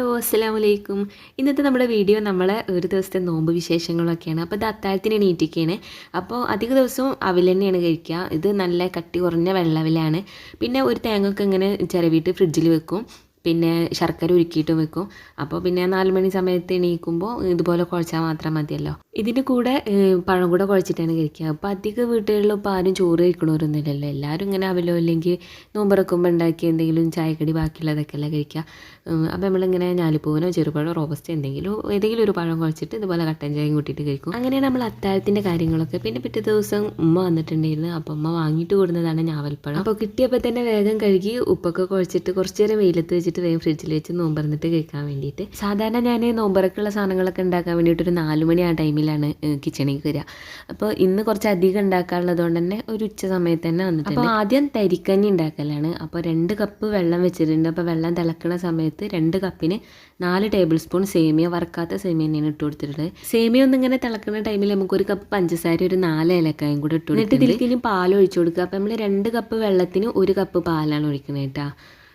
Hello അസ്സലാമു വലൈക്കും ഇന്നത്തെ നമ്മുടെ വീഡിയോ നമ്മൾ ഒരു ദിവസത്തെ നോമ്പ് വിശേഷങ്ങളൊക്കെയാണ്. അപ്പോൾ ഇത് അത്താഴത്തിന് എണീറ്റിരിക്കുകയാണ് അപ്പോൾ അധിക ദിവസവും അവിൽ തന്നെയാണ് കഴിക്കുക. ഇത് നല്ല കട്ടി കുറഞ്ഞ വെള്ളവിലാണ്. പിന്നെ ഒരു തേങ്ങയൊക്കെ ഇങ്ങനെ ചിരവിയിട്ട് ഫ്രിഡ്ജിൽ വെക്കും. പിന്നെ ശർക്കര ഉരുക്കിയിട്ട് വെക്കും. അപ്പോൾ പിന്നെ നാല് മണി സമയത്ത് എണീക്കുമ്പോൾ ഇതുപോലെ കുഴച്ചാൽ മാത്രം മതിയല്ലോ. ഇതിന്റെ കൂടെ പഴം കൂടെ കുഴച്ചിട്ടാണ് കഴിക്കുക. അപ്പോൾ അധിക വീട്ടുകളിൽ ഇപ്പോൾ ആരും ചോറ് കഴിക്കണവരൊന്നുമില്ലല്ലോ. എല്ലാവരും ഇങ്ങനെ അവലോ അല്ലെങ്കിൽ നോമ്പിറക്കുമ്പോൾ ഉണ്ടാക്കി എന്തെങ്കിലും ചായക്കടി ബാക്കിയുള്ളതൊക്കെ അല്ലേ കഴിക്കുക. അപ്പോൾ നമ്മളിങ്ങനെ ഞാലിപ്പൂവനോ ചെറുപഴമോ റോബസ്റ്റ് എന്തെങ്കിലും ഏതെങ്കിലും ഒരു പഴം കുഴച്ചിട്ട് ഇതുപോലെ കട്ടൻ ചായയും കൂട്ടിയിട്ട് കഴിക്കും. അങ്ങനെയാണ് നമ്മൾ അത്താഴത്തിന്റെ കാര്യങ്ങളൊക്കെ പിന്നെ പിറ്റേ ദിവസം ഉമ്മ വന്നിട്ടുണ്ടായിരുന്നു. അപ്പോൾ ഉമ്മ വാങ്ങിയിട്ട് കൊടുക്കുന്നതാണ് ഞാവൽപ്പഴം. അപ്പോൾ കിട്ടിയപ്പോൾ തന്നെ വേഗം കഴുകി ഉപ്പൊക്കെ കുഴച്ചിട്ട് കുറച്ച് നേരം വെയിലത്ത് വെച്ചിട്ട് വേഗം ഫ്രിഡ്ജിൽ വെച്ച് നോമ്പറന്നിട്ട് കഴിക്കാൻ വേണ്ടിയിട്ട്. സാധാരണ ഞാൻ നോമ്പറക്കുള്ള സാധനങ്ങളൊക്കെ ഉണ്ടാക്കാൻ വേണ്ടിയിട്ട് ഒരു നാല് മണി ആ ടൈമിലാണ് കിച്ചണിലേക്ക് വരിക അപ്പോൾ ഇന്ന് കുറച്ച് അധികം ഉണ്ടാക്കാനുള്ളത് കൊണ്ട് തന്നെ ഒരു ഉച്ച സമയത്ത് തന്നെ വന്നിട്ടുണ്ട്. അപ്പോൾ ആദ്യം തരിക്കഞ്ഞി ഉണ്ടാക്കലാണ്. അപ്പോൾ രണ്ട് കപ്പ് വെള്ളം വെച്ചിട്ടുണ്ട്. അപ്പോൾ വെള്ളം തിളക്കുന്ന സമയത്ത് രണ്ട് കപ്പിന് നാല് ടേബിൾ സ്പൂൺ സേമിയ വറക്കാത്ത സേമിയ തന്നെയാണ് ഇട്ട് കൊടുത്തിട്ടുള്ളത്. സേമിയ ഒന്നും ഇങ്ങനെ തിളക്കുന്ന ടൈമിൽ നമുക്ക് ഒരു കപ്പ് പഞ്ചസാര ഒരു നാല് ഏലക്കായും കൂടെ ഇട്ട് എന്നിട്ട് ഇതിലേക്ക് ഇനി പാൽ ഒഴിച്ചു കൊടുക്കുക. അപ്പോൾ നമ്മൾ രണ്ട് കപ്പ് വെള്ളത്തിന് ഒരു കപ്പ് പാലാണ് ഒഴിക്കുന്നത് കേട്ടോ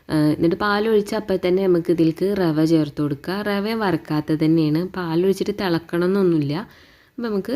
എന്നിട്ട് പാലൊഴിച്ച് അപ്പം തന്നെ നമുക്ക് ഇതിലേക്ക് റവ ചേർത്ത് കൊടുക്കുക റവ വറക്കാത്തത് തന്നെയാണ്. പാലൊഴിച്ചിട്ട് തിളക്കണം എന്നൊന്നുമില്ല അപ്പോൾ നമുക്ക്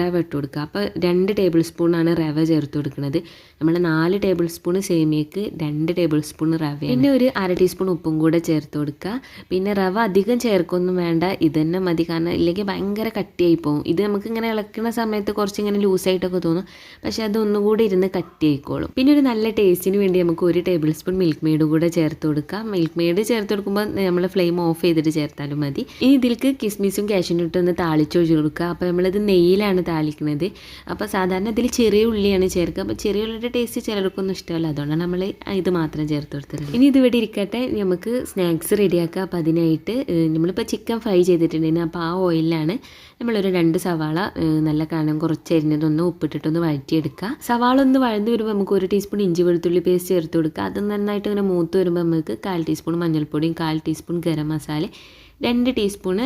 റവ ഇട്ട് കൊടുക്കുക അപ്പോൾ രണ്ട് ടേബിൾ സ്പൂണാണ് റവ ചേർത്ത് കൊടുക്കുന്നത്. നമ്മൾ നാല് ടേബിൾ സ്പൂൺ സേമിയക്ക് രണ്ട് ടേബിൾ സ്പൂൺ റവ പിന്നെ ഒരു അര ടീസ്പൂൺ ഉപ്പും കൂടെ ചേർത്ത് കൊടുക്കുക. പിന്നെ റവ അധികം ചേർക്കൊന്നും വേണ്ട. ഇത് തന്നെ മതി. കാരണം ഇല്ലെങ്കിൽ ഭയങ്കര കട്ടിയായി പോകും ഇത് നമുക്ക് ഇങ്ങനെ ഇളക്കുന്ന സമയത്ത് കുറച്ച് ഇങ്ങനെ ലൂസായിട്ടൊക്കെ തോന്നും. പക്ഷേ അത് ഒന്നുകൂടി ഇരുന്ന് കട്ടിയായിക്കോളും. പിന്നെ ഒരു നല്ല ടേസ്റ്റിന് വേണ്ടി നമുക്ക് ഒരു ടേബിൾ സ്പൂൺ മിൽക്ക് മെയ്ഡ് കൂടെ ചേർത്ത് കൊടുക്കാം. മിൽക്ക് മെയ്ഡ് ചേർത്ത് കൊടുക്കുമ്പോൾ നമ്മൾ ഫ്ലെയിം ഓഫ് ചെയ്തിട്ട് ചേർത്താലും മതി. ഇനി ഇതിൽക്ക് കിസ്മിസും കാഷ്യൂനട്ടും ഒന്ന് താളിച്ചൊഴിച്ച് കൊടുക്കുക. അപ്പോൾ നമ്മളിത് നെയ്യിലാണ് താളിക്കുന്നത്. അപ്പോൾ സാധാരണ ഇതിൽ ചെറിയ ഉള്ളിയാണ് ചേർക്കുക. അപ്പോൾ ചെറിയ ഉള്ളിയുടെ ടേസ്റ്റ് ചിലർക്കൊന്നും ഇഷ്ടമല്ല. അതുകൊണ്ടാണ് നമ്മൾ ഇത് മാത്രം ചേർത്ത് കൊടുത്തത് ഇനി ഇത് ഇവിടെ ഇരിക്കട്ടെ. നമുക്ക് സ്നാക്സ് റെഡിയാക്കുക അപ്പോൾ അതിനായിട്ട് നമ്മളിപ്പോൾ ചിക്കൻ ഫ്രൈ ചെയ്തിട്ടുണ്ടെങ്കിൽ അപ്പോൾ ആ ഓയിലാണ് നമ്മളൊരു രണ്ട് സവാള നല്ല കനം കുറച്ച് അരിഞ്ഞതൊന്ന് ഉപ്പിട്ടിട്ടൊന്ന് വഴറ്റിയെടുക്കുക. സവാള ഒന്ന് വഴന്ന് വരുമ്പോൾ നമുക്ക് ഒരു ടീസ്പൂൺ ഇഞ്ചി വെളുത്തുള്ളി പേസ്റ്റ് ചേർത്ത് കൊടുക്കുക. അത് നന്നായിട്ട് ഇങ്ങനെ മൂത്ത് വരുമ്പോൾ നമുക്ക് കാൽ ടീസ്പൂൺ മഞ്ഞൾപ്പൊടിയും കാൽ ടീസ്പൂൺ ഗരം മസാല രണ്ട് ടീസ്പൂണ്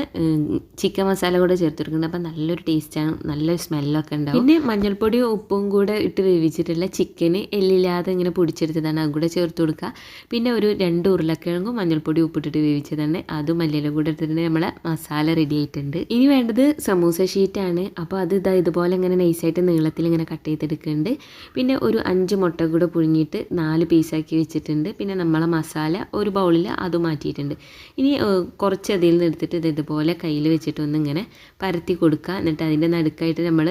ചിക്കൻ മസാല കൂടെ ചേർത്തെടുക്കുന്നത് അപ്പം നല്ലൊരു ടേസ്റ്റാണ് നല്ലൊരു സ്മെല്ലൊക്കെ ഉണ്ടാവും പിന്നെ മഞ്ഞൾപ്പൊടിയും ഉപ്പും കൂടെ ഇട്ട് വേവിച്ചിട്ടുള്ള ചിക്കന് എല്ലില്ലാതെ ഇങ്ങനെ പൊടിച്ചെടുത്തതാണ്. അതും കൂടെ ചേർത്ത് കൊടുക്കുക. പിന്നെ ഒരു രണ്ട് ഉരുളക്കിഴങ്ങും മഞ്ഞൾപ്പൊടി ഉപ്പിട്ടിട്ട് വേവിച്ചതാണ്. അതും മല്ലിയില കൂടെ എടുത്തിട്ട് നമ്മളെ മസാല റെഡി ആയിട്ടുണ്ട്. ഇനി വേണ്ടത് സമൂസ ഷീറ്റാണ് അപ്പോൾ അത് ഇതാ ഇതുപോലെ ഇങ്ങനെ നൈസായിട്ട് നീളത്തിൽ ഇങ്ങനെ കട്ട് ചെയ്തെടുക്കുന്നുണ്ട്. പിന്നെ ഒരു അഞ്ച് മുട്ട കൂടെ പുഴുങ്ങിയിട്ട് നാല് പീസാക്കി വെച്ചിട്ടുണ്ട്. പിന്നെ നമ്മളെ മസാല ഒരു ബൗളിൽ അത് മാറ്റിയിട്ടുണ്ട്. ഇനി കുറച്ച് അതിൽ നിന്ന് എടുത്തിട്ട് ഇത് ഇതുപോലെ കയ്യിൽ വെച്ചിട്ട് ഒന്ന് ഇങ്ങനെ പരത്തി കൊടുക്കുക. എന്നിട്ട് അതിന്റെ നടുക്കായിട്ട് നമ്മൾ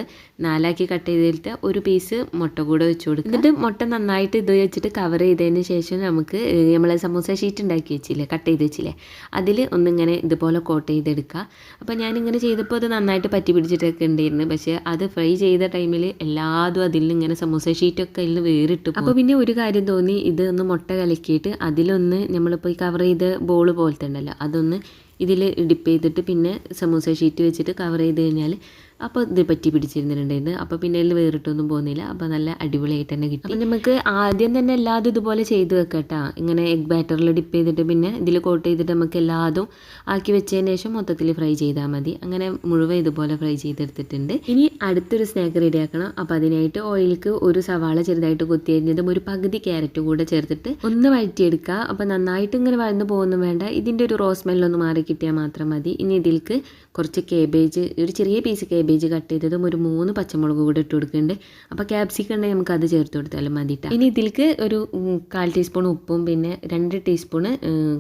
നാലാക്കി കട്ട് ചെയ്തിട്ട് ഒരു പീസ് മുട്ട കൂടെ വെച്ച് കൊടുക്കുക. എന്നിട്ട് മുട്ട നന്നായിട്ട് ഇത് വെച്ചിട്ട് കവർ ചെയ്തതിന് ശേഷം നമുക്ക് നമ്മൾ സമൂസ ഷീറ്റ് ഉണ്ടാക്കി വെച്ചില്ലേ കട്ട് ചെയ്ത് വെച്ചില്ലേ അതിൽ ഒന്നിങ്ങനെ ഇതുപോലെ കോട്ട് ചെയ്തെടുക്കുക. അപ്പോൾ ഞാനിങ്ങനെ ചെയ്തപ്പോൾ അത് നന്നായിട്ട് പറ്റി പിടിച്ചിട്ടൊക്കെ ഉണ്ടായിരുന്നു. പക്ഷേ അത് ഫ്രൈ ചെയ്ത ടൈമിൽ എല്ലാതും അതിൽ നിന്ന് ഇങ്ങനെ സമൂസ ഷീറ്റൊക്കെ അതിൽ നിന്ന് വേറിട്ട് അപ്പോൾ പിന്നെ ഒരു കാര്യം തോന്നി ഇത് ഒന്ന് മുട്ട കലക്കിയിട്ട് അതിലൊന്ന് നമ്മളിപ്പോൾ ഈ കവർ ചെയ്ത ബോൾ പോലത്തെ ഉണ്ടല്ലോ അതൊന്ന് ഇതിൽ ഡിപ്പ് ചെയ്തിട്ട് പിന്നെ സമൂസ ഷീറ്റ് വെച്ചിട്ട് കവർ ചെയ്ത് കഴിഞ്ഞാൽ അപ്പോൾ ഇത് പറ്റി പിടിച്ചിരുന്നിട്ടുണ്ടായിരുന്നു. അപ്പോൾ പിന്നെ അതിൽ വേറിട്ടൊന്നും പോകുന്നില്ല. അപ്പോൾ നല്ല അടിപൊളിയായിട്ട് തന്നെ കിട്ടി. അപ്പം നമുക്ക് ആദ്യം തന്നെ എല്ലാതും ഇതുപോലെ ചെയ്ത് വെക്കട്ടാ. ഇങ്ങനെ എഗ് ബാറ്ററിൽ ഡിപ്പ് ചെയ്തിട്ട് പിന്നെ ഇതിൽ കോട്ട് ചെയ്തിട്ട് നമുക്ക് എല്ലാതും ആക്കി വെച്ചതിന് ശേഷം മൊത്തത്തിൽ ഫ്രൈ ചെയ്താൽ മതി. അങ്ങനെ മുഴുവൻ ഇതുപോലെ ഫ്രൈ ചെയ്തെടുത്തിട്ടുണ്ട്. ഇനി അടുത്തൊരു സ്നാക്ക് റെഡിയാക്കണം അപ്പോൾ അതിനായിട്ട് ഓയിലിക്ക് ഒരു സവാള ചെറുതായിട്ട് കുത്തിയരിഞ്ഞതും ഒരു പകുതി ക്യാരറ്റ് കൂടെ ചേർത്തിട്ട് ഒന്ന് വഴറ്റിയെടുക്കുക. അപ്പോൾ നന്നായിട്ട് ഇങ്ങനെ വഴന്നു പോകുന്നു വേണ്ട. ഇതിന്റെ ഒരു റോസ് സ്മെല്ലൊന്ന് മാറി കിട്ടിയാൽ മാത്രം മതി. ഇനി ഇതിൽക്ക് കുറച്ച് കേബേജ് ഒരു ചെറിയ പീസ് കേബേജ് കട്ട് ചെയ്തതും ഒരു മൂന്ന് പച്ചമുളക് കൂടെ ഇട്ട് കൊടുക്കുന്നുണ്ട്. അപ്പോൾ ക്യാപ്സിക്കം ഉണ്ടെങ്കിൽ നമുക്ക് അത് ചേർത്ത് കൊടുത്താലും മതി ട്ടാ. ഇനി ഇതിലേക്ക് ഒരു കാൽ ടീസ്പൂൺ ഉപ്പും പിന്നെ രണ്ട് ടീസ്പൂണ്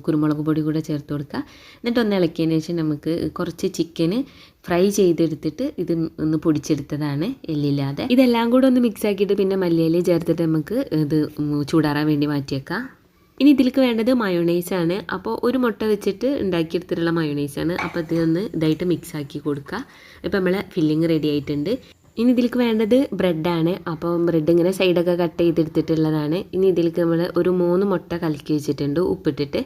കുരുമുളക് പൊടി കൂടെ ചേർത്ത് കൊടുക്കുക എന്നിട്ട് ഒന്ന് ഇളക്കിയതിന് ശേഷം നമുക്ക് കുറച്ച് ചിക്കന് ഫ്രൈ ചെയ്തെടുത്തിട്ട് ഇത് ഒന്ന് പൊടിച്ചെടുത്തതാണ് എല്ലില്ലാതെ. ഇതെല്ലാം കൂടെ ഒന്ന് മിക്സ് ആക്കിയിട്ട് പിന്നെ മല്ലിയില ചേർത്തിട്ട് നമുക്ക് ഇത് ചൂടാറാൻ വേണ്ടി മാറ്റിയേക്കാം. ഇനി ഇതിലേക്ക് വേണ്ടത് മയോണൈസ് ആണ്. അപ്പോൾ ഒരു മുട്ട വെച്ചിട്ട് ഉണ്ടാക്കിയെടുത്തിട്ടുള്ള മയോണൈസ് ആണ്. അപ്പോൾ ഇതൊന്ന് ഇതായിട്ട് മിക്സ് ആക്കി കൊടുക്കുക ഇപ്പം നമ്മൾ ഫില്ലിങ് റെഡി ആയിട്ടുണ്ട്. ഇനി ഇതിലേക്ക് വേണ്ടത് ബ്രെഡാണ് അപ്പോൾ ബ്രെഡ് ഇങ്ങനെ സൈഡൊക്കെ കട്ട് ചെയ്തെടുത്തിട്ടുള്ളതാണ്. ഇനി ഇതിലേക്ക് നമ്മൾ ഒരു മൂന്ന് മുട്ട കലക്കി വെച്ചിട്ടുണ്ട് ഉപ്പിട്ടിട്ട്.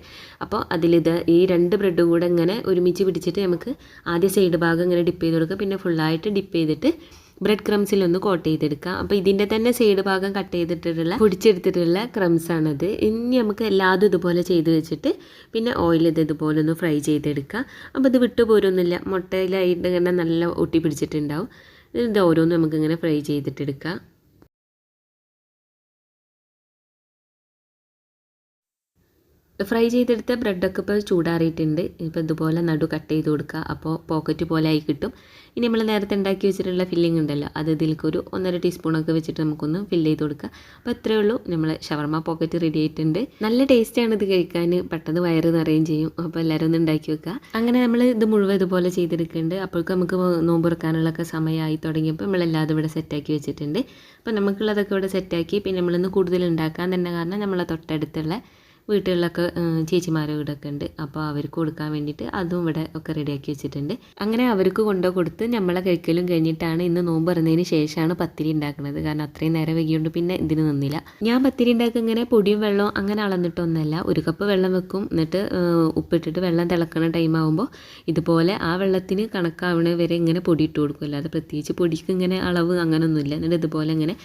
അപ്പോൾ അതിലിത് ഈ രണ്ട് ബ്രെഡും കൂടെ ഇങ്ങനെ ഒരുമിച്ച് പിടിച്ചിട്ട് നമുക്ക് ആദ്യ സൈഡ് ഭാഗം ഇങ്ങനെ ഡിപ്പ് ചെയ്ത് കൊടുക്കുക പിന്നെ ഫുള്ളായിട്ട് ഡിപ്പ് ചെയ്തിട്ട് ബ്രെഡ് ക്രംസിൽ ഒന്ന് കോട്ട് ചെയ്തെടുക്കുക അപ്പോൾ ഇതിന്റെ തന്നെ സൈഡ് ഭാഗം കട്ട് ചെയ്തിട്ടുള്ള പൊടിച്ചെടുത്തിട്ടുള്ള ക്രംസ് ആണത് ഇനി നമുക്ക് എല്ലാതും ഇതുപോലെ ചെയ്ത് വെച്ചിട്ട് പിന്നെ ഓയിൽ ഇത് ഇതുപോലെ ഒന്ന് ഫ്രൈ ചെയ്തെടുക്കുക അപ്പോൾ ഇത് വിട്ടുപോരൊന്നുമില്ല മുട്ടയിലായിട്ട് ഇങ്ങനെ നല്ല ഒട്ടി പിടിച്ചിട്ടുണ്ടാവും. ഇത് ഓരോന്നും നമുക്കിങ്ങനെ ഫ്രൈ ചെയ്തിട്ടെടുക്കാം ഫ്രൈ ചെയ്തെടുത്ത ബ്രെഡൊക്കെ ഇപ്പോൾ ചൂടാറിയിട്ടുണ്ട്. ഇപ്പോൾ ഇതുപോലെ നടു കട്ട് ചെയ്ത് കൊടുക്കുക. അപ്പോൾ പോക്കറ്റ് പോലെ ആയി കിട്ടും. ഇനി നമ്മൾ നേരത്തെ ഉണ്ടാക്കി വെച്ചിട്ടുള്ള ഫില്ലിംഗ് ഉണ്ടല്ലോ അത് ഇതിലേക്ക് ഒരു ഒന്നര ടീസ്പൂണൊക്കെ വെച്ചിട്ട് നമുക്കൊന്ന് ഫില്ല് ചെയ്ത് കൊടുക്കുക. അപ്പോൾ ഇത്രയേ ഉള്ളൂ. നമ്മൾ ഷവർമ പോക്കറ്റ് റെഡി ആയിട്ടുണ്ട്. നല്ല ടേസ്റ്റാണ് ഇത് കഴിക്കാൻ. പെട്ടെന്ന് വയറ് നിറയും ചെയ്യും. അപ്പോൾ എല്ലാവരും ഒന്ന് ഉണ്ടാക്കി വെക്കുക. അങ്ങനെ നമ്മൾ ഇത് മുഴുവൻ ഇതുപോലെ ചെയ്തെടുക്കുന്നുണ്ട്. അപ്പോഴേക്കും നമുക്ക് നോമ്പ് തുറക്കാനുള്ളൊക്കെ സമയമായി തുടങ്ങിയപ്പോൾ നമ്മളെല്ലാം ഇവിടെ സെറ്റാക്കി വെച്ചിട്ടുണ്ട്. അപ്പോൾ നമുക്കുള്ളതൊക്കെ ഇവിടെ സെറ്റാക്കി പിന്നെ നമ്മളിന്ന് കൂടുതൽ ഉണ്ടാക്കാൻ തന്നെ കാരണം നമ്മളെ തൊട്ടടുത്തുള്ള വീട്ടുകളിലൊക്കെ ചേച്ചിമാരെ വീടൊക്കെ ഉണ്ട്. അപ്പോൾ അവർക്ക് കൊടുക്കാൻ വേണ്ടിയിട്ട് അതും ഇവിടെ ഒക്കെ റെഡിയാക്കി വെച്ചിട്ടുണ്ട്. അങ്ങനെ അവർക്ക് കൊണ്ടു കൊടുത്ത് നമ്മളെ കഴിക്കലും കഴിഞ്ഞിട്ടാണ് ഇന്ന് നോമ്പ് പറഞ്ഞതിന് ശേഷമാണ് പത്തിരി ഉണ്ടാക്കുന്നത്. കാരണം അത്രയും നേരം വൈകിയോണ്ട് പിന്നെ ഇതിന് നിന്നില്ല. ഞാൻ പത്തിരി ഉണ്ടാക്കുക ഇങ്ങനെ പൊടിയും വെള്ളവും അങ്ങനെ അളന്നിട്ടൊന്നുമല്ല ഒരു കപ്പ് വെള്ളം വെക്കും. എന്നിട്ട് ഉപ്പിട്ടിട്ട് വെള്ളം തിളക്കുന്ന ടൈം ആകുമ്പോൾ ഇതുപോലെ ആ വെള്ളത്തിന് കണക്കാവണ വരെ ഇങ്ങനെ പൊടി ഇട്ട് കൊടുക്കും. അല്ലാതെ പ്രത്യേകിച്ച് പൊടിക്ക് ഇങ്ങനെ അളവ് അങ്ങനെയൊന്നുമില്ല എന്നിട്ട് ഇതുപോലെ ഇങ്ങനെ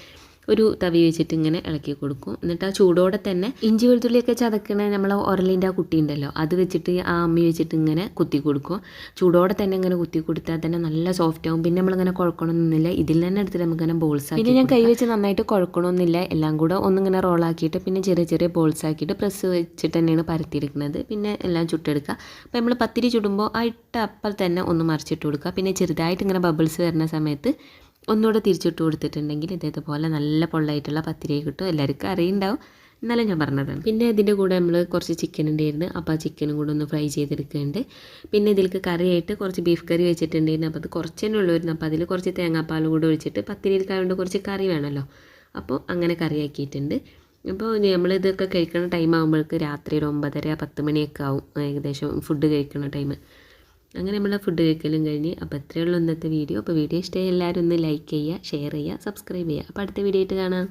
ഒരു തവി വെച്ചിട്ട് ഇങ്ങനെ ഇളക്കി കൊടുക്കും. എന്നിട്ട് ആ ചൂടോടെ തന്നെ ഇഞ്ചി വെളുത്തുള്ളിയൊക്കെ ചതക്കണ നമ്മൾ ഉരലിന്റെ ആ കുട്ടി ഉണ്ടല്ലോ അത് വെച്ചിട്ട് ആ അമ്മി വെച്ചിട്ട് ഇങ്ങനെ കുത്തി കൊടുക്കും. ചൂടോടെ തന്നെ ഇങ്ങനെ കുത്തി കൊടുത്താൽ തന്നെ നല്ല സോഫ്റ്റ് ആവും. പിന്നെ നമ്മളിങ്ങനെ കുഴക്കണമെന്നില്ല ഇതിൽ തന്നെ എടുത്തിട്ട് നമുക്കിങ്ങനെ ബോൾസ് ആക്കി പിന്നെ ഞാൻ കൈ വെച്ച് നന്നായിട്ട് കുഴക്കണമെന്നില്ല എല്ലാം കൂടെ ഒന്നിങ്ങനെ റോളാക്കിയിട്ട് പിന്നെ ചെറിയ ചെറിയ ബോൾസ് ആക്കിയിട്ട് പ്രസ് വെച്ചിട്ട് തന്നെയാണ് പരത്തിയിരിക്കുന്നത്. പിന്നെ എല്ലാം ചുട്ടെടുക്കുക. അപ്പോൾ നമ്മൾ പത്തിരി ചുടുമ്പോൾ ആ ഇട്ട അപ്പം തന്നെ ഒന്ന് മറിച്ചിട്ട് കൊടുക്കുക. പിന്നെ ചെറുതായിട്ട് ഇങ്ങനെ ബബിൾസ് വരുന്ന സമയത്ത് ഒന്നുകൂടെ തിരിച്ചിട്ട് കൊടുത്തിട്ടുണ്ടെങ്കിൽ ഇതേപോലെ നല്ല പൊള്ളായിട്ടുള്ള പത്തിരി കിട്ടും. എല്ലാവർക്കും അറിയുണ്ടാവും. എന്നാലും ഞാൻ പറഞ്ഞതാണ് പിന്നെ ഇതിന്റെ കൂടെ നമ്മൾ കുറച്ച് ചിക്കൻ ഉണ്ടായിരുന്നു. അപ്പോൾ ആ ചിക്കനും കൂടെ ഒന്ന് ഫ്രൈ ചെയ്തെടുക്കുന്നുണ്ട്. പിന്നെ ഇതിലേക്ക് കറിയായിട്ട് കുറച്ച് ബീഫ് കറി വെച്ചിട്ടുണ്ടായിരുന്നു. അപ്പോൾ അത് കുറച്ച് തന്നെ അപ്പോൾ അതിൽ കുറച്ച് തേങ്ങാപ്പാൽ കൂടെ ഒഴിച്ചിട്ട് പത്തിരിയിൽക്കായതുകൊണ്ട് കുറച്ച് കറി വേണമല്ലോ. അപ്പോൾ അങ്ങനെ കറിയാക്കിയിട്ടുണ്ട് അപ്പോൾ നമ്മൾ ഇതൊക്കെ കഴിക്കുന്ന ടൈം ആകുമ്പോഴേക്ക് രാത്രി ഒരു ഒമ്പതര പത്ത് മണിയൊക്കെ ആവും. ഏകദേശം ഫുഡ് കഴിക്കുന്ന ടൈം അങ്ങനെ നമ്മൾ ഫുഡ് കഴിക്കലും കഴിഞ്ഞ് അപ്പോൾ ഉള്ളൂ ഇന്നത്തെ വീഡിയോ അപ്പോൾ വീഡിയോ ഇഷ്ടമായി എല്ലാവരും ഒന്ന് ലൈക്ക് ചെയ്യുക ഷെയർ ചെയ്യുക സബ്സ്ക്രൈബ് ചെയ്യുക. അപ്പോൾ അടുത്ത വീഡിയോ ആയിട്ട് കാണാം.